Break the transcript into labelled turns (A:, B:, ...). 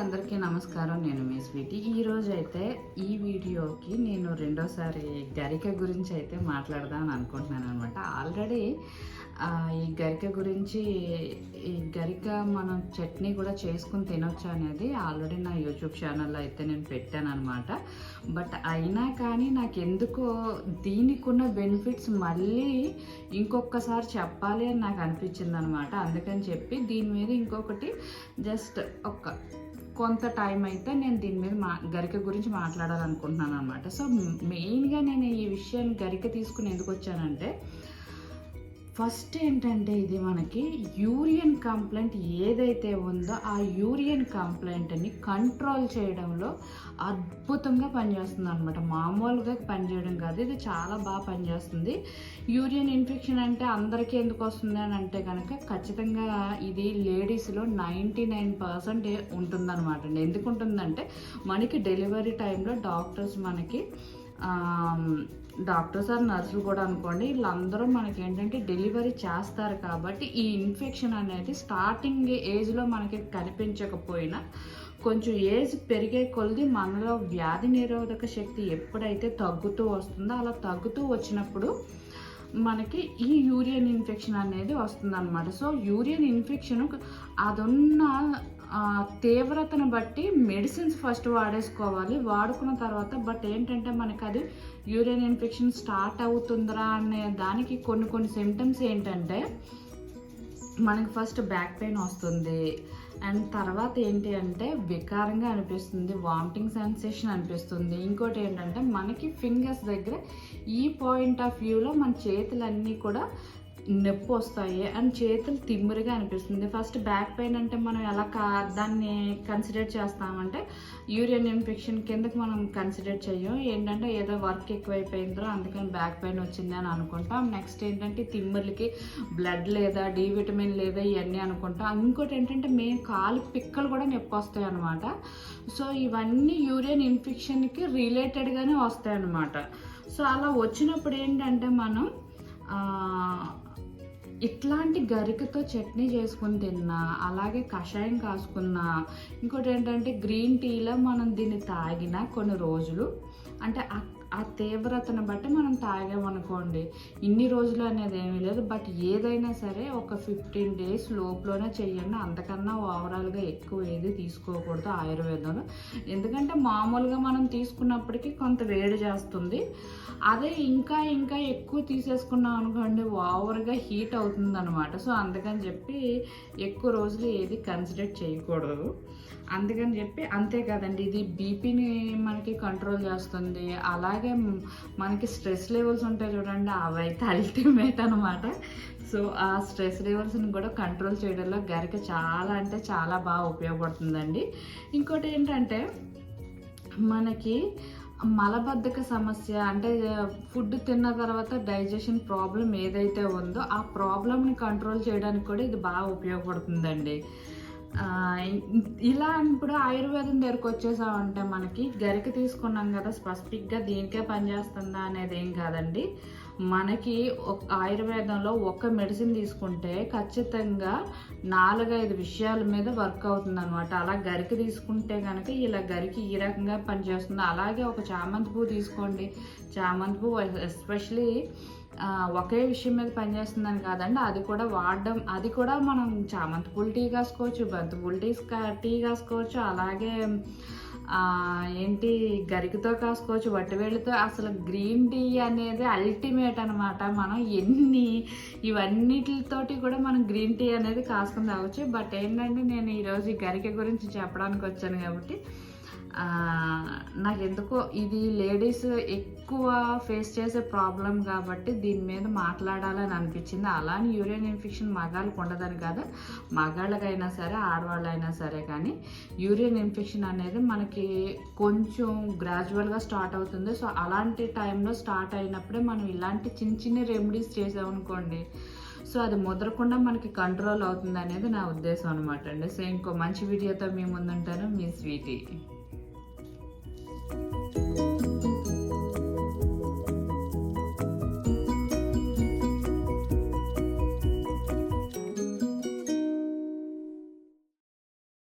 A: అందరికీ నమస్కారం. నేను మీ స్వీటీ. ఈరోజు అయితే ఈ వీడియోకి నేను రెండోసారి గరిక గురించి అయితే మాట్లాడదాం అని అనుకుంటున్నాను అనమాట ఆల్రెడీ ఈ గరిక గురించి ఈ గరిక మనం చట్నీ కూడా చేసుకుని తినొచ్చు అనేది ఆల్రెడీ నా యూట్యూబ్ ఛానల్లో అయితే నేను పెట్టాను అనమాట బట్ అయినా కానీ నాకు ఎందుకో దీనికున్న బెనిఫిట్స్ మళ్ళీ ఇంకొకసారి చెప్పాలి అని నాకు అనిపించింది అనమాట అందుకని చెప్పి దీని మీద ఇంకొకటి జస్ట్ ఒక కొంత టైం అయితే నేను దీని మీద మా గరిక గురించి మాట్లాడాలనుకుంటున్నాను అనమాట సో మెయిన్గా నేను ఈ విషయాన్ని గరిక తీసుకుని ఎందుకు వచ్చానంటే ఫస్ట్ ఏంటంటే ఇది మనకి యూరియన్ కంప్లైంట్ ఏదైతే ఉందో ఆ యూరియన్ కంప్లైంట్ని కంట్రోల్ చేయడంలో అద్భుతంగా పనిచేస్తుంది అనమాట మామూలుగా పనిచేయడం కాదు ఇది చాలా బాగా పనిచేస్తుంది. యూరియన్ ఇన్ఫెక్షన్ అంటే అందరికీ ఎందుకు వస్తుంది అని అంటే కనుక ఖచ్చితంగా ఇది లేడీస్లో నైంటీ నైన్ పర్సెంట్ ఉంటుందన్నమాట అండి. ఎందుకు ఉంటుందంటే మనకి డెలివరీ టైంలో డాక్టర్స్ మనకి డాక్టర్స్ ఆర్ నర్సులు కూడా అనుకోండి వీళ్ళందరూ మనకి ఏంటంటే డెలివరీ చేస్తారు కాబట్టి ఈ ఇన్ఫెక్షన్ అనేది స్టార్టింగ్ ఏజ్లో మనకి కనిపించకపోయినా కొంచెం ఏజ్ పెరిగే కొలది మనలో వ్యాధి నిరోధక శక్తి ఎప్పుడైతే తగ్గుతూ వస్తుందో అలా తగ్గుతూ వచ్చినప్పుడు మనకి ఈ యూరియన్ ఇన్ఫెక్షన్ అనేది వస్తుందన్నమాట. సో యూరియన్ ఇన్ఫెక్షన్ అదున్న తీవ్రతను బట్టి మెడిసిన్స్ ఫస్ట్ వాడేసుకోవాలి. వాడుకున్న తర్వాత బట్ ఏంటంటే మనకి అది యూరిన్ ఇన్ఫెక్షన్ స్టార్ట్ అవుతుందిరా అనే దానికి కొన్ని కొన్ని సిమ్టమ్స్ ఏంటంటే మనకి ఫస్ట్ బ్యాక్ పెయిన్ వస్తుంది. అండ్ తర్వాత ఏంటి అంటే వికారంగా అనిపిస్తుంది వామిటింగ్ సెన్సేషన్ అనిపిస్తుంది. ఇంకోటి ఏంటంటే మనకి ఫింగర్స్ దగ్గర ఈ పాయింట్ ఆఫ్ వ్యూలో మన చేతులన్నీ కూడా నొప్పి వస్తాయి అండ్ చేతులు తిమ్మిరిగా అనిపిస్తుంది. ఫస్ట్ బ్యాక్ పెయిన్ అంటే మనం ఎలా కా దాన్ని కన్సిడర్ చేస్తామంటే యూరియన్ ఇన్ఫెక్షన్ కిందకి మనం కన్సిడర్ చేయం. ఏంటంటే ఏదో వర్క్ ఎక్కువైపోయిందో అందుకని బ్యాక్ పెయిన్ వచ్చింది అని అనుకుంటాం. నెక్స్ట్ ఏంటంటే తిమ్మర్లకి బ్లడ్ లేదా డి విటమిన్ లేదా ఇవన్నీ అనుకుంటాం. ఇంకోటి ఏంటంటే మేము కాలు పిక్కలు కూడా నొప్పి వస్తాయి అనమాట సో ఇవన్నీ యూరియన్ ఇన్ఫెక్షన్కి రిలేటెడ్గానే వస్తాయి అనమాట సో అలా వచ్చినప్పుడు ఏంటంటే మనం ఇట్లాంటి గరికతో చట్నీ చేసుకుని తిన్నా అలాగే కషాయం కాసుకున్నా ఇంకోటి ఏంటంటే గ్రీన్ టీలో మనం దీన్ని తాగిన కొన్ని రోజులు అంటే ఆ తీవ్రతను బట్టి మనం తాగామనుకోండి ఇన్ని రోజులు అనేది ఏమీ లేదు. బట్ ఏదైనా సరే ఒక ఫిఫ్టీన్ డేస్ లోపులోనే చేయండి అంతకన్నా ఓవరాల్గా ఎక్కువ ఏది తీసుకోకూడదు ఆయుర్వేదంలో. ఎందుకంటే మామూలుగా మనం తీసుకున్నప్పటికీ కొంత వేడి చేస్తుంది. అదే ఇంకా ఇంకా ఎక్కువ తీసేసుకున్నాం అనుకోండి ఓవర్గా హీట్ అవుతుంది అనమాట సో అందుకని చెప్పి ఎక్కువ రోజులు ఏది కన్సిడర్ చేయకూడదు. అందుకని చెప్పి అంతే కదండి. ఇది బీపీని మనకి కంట్రోల్ చేస్తుంది. అలా అలాగే మనకి స్ట్రెస్ లెవెల్స్ ఉంటాయి చూడండి అవైతే అల్టిమేట్ అనమాట సో ఆ స్ట్రెస్ లెవెల్స్ని కూడా కంట్రోల్ చేయడంలో గరిక చాలా అంటే చాలా బాగా ఉపయోగపడుతుందండి. ఇంకోటి ఏంటంటే మనకి మలబద్ధక సమస్య అంటే ఫుడ్ తిన్న తర్వాత డైజెషన్ ప్రాబ్లం ఏదైతే ఉందో ఆ ప్రాబ్లమ్ని కంట్రోల్ చేయడానికి కూడా ఇది బాగా ఉపయోగపడుతుందండి. ఇలా ఇప్పుడు ఆయుర్వేదం దగ్గరకు వచ్చేసామంటే మనకి గరిక తీసుకున్నాం కదా స్పెసిఫిక్గా దీనికే పనిచేస్తుందా అనేది ఏం కాదండి. మనకి ఆయుర్వేదంలో ఒక్క మెడిసిన్ తీసుకుంటే ఖచ్చితంగా నాలుగైదు విషయాల మీద వర్క్ అవుతుంది అనమాట అలా గరికి తీసుకుంటే కనుక ఇలా గరికి ఈ రకంగా పనిచేస్తుంది? అలాగే ఒక చామంతి పువ్వు తీసుకోండి. చామంతి పువ్వు ఎస్పెషలీ ఒకే విషయం మీద పనిచేస్తుందని కాదండి. అది కూడా వాడడం అది కూడా మనం చామంతి పూలు టీ కాసుకోవచ్చు బంతి పూలు టీ టీ కాసుకోవచ్చు అలాగే ఏంటి గరికతో కాసుకోవచ్చు వట్టివేళ్ళతో అసలు గ్రీన్ టీ అనేది అల్టిమేట్ అనమాట మనం ఎన్ని ఇవన్నిటితోటి కూడా మనం గ్రీన్ టీ అనేది కాసుకుని తాగొచ్చు. బట్ ఏంటంటే నేను ఈరోజు ఈ గరిక గురించి చెప్పడానికి వచ్చాను కాబట్టి నాకు ఎందుకో ఇది లేడీస్ ఎక్కువ ఫేస్ చేసే ప్రాబ్లం కాబట్టి దీని మీద మాట్లాడాలని అనిపించింది. అలానే యూరిన్ ఇన్ఫెక్షన్ మగాళ్ళకి ఉండదని కాదు మగాళ్ళకైనా సరే ఆడవాళ్ళైనా సరే కానీ యూరిన్ ఇన్ఫెక్షన్ అనేది మనకి కొంచెం గ్రాడ్యువల్గా స్టార్ట్ అవుతుంది. సో అలాంటి టైంలో స్టార్ట్ అయినప్పుడే మనం ఇలాంటి చిన్న చిన్న రెమెడీస్ చేసామనుకోండి సో అది ముదరకుండా మనకి కంట్రోల్ అవుతుంది అనేది నా ఉద్దేశం అనమాట అండి. సో ఇంకో మంచి వీడియోతో మీ ముందుంటాను. మీ స్వీటీ. you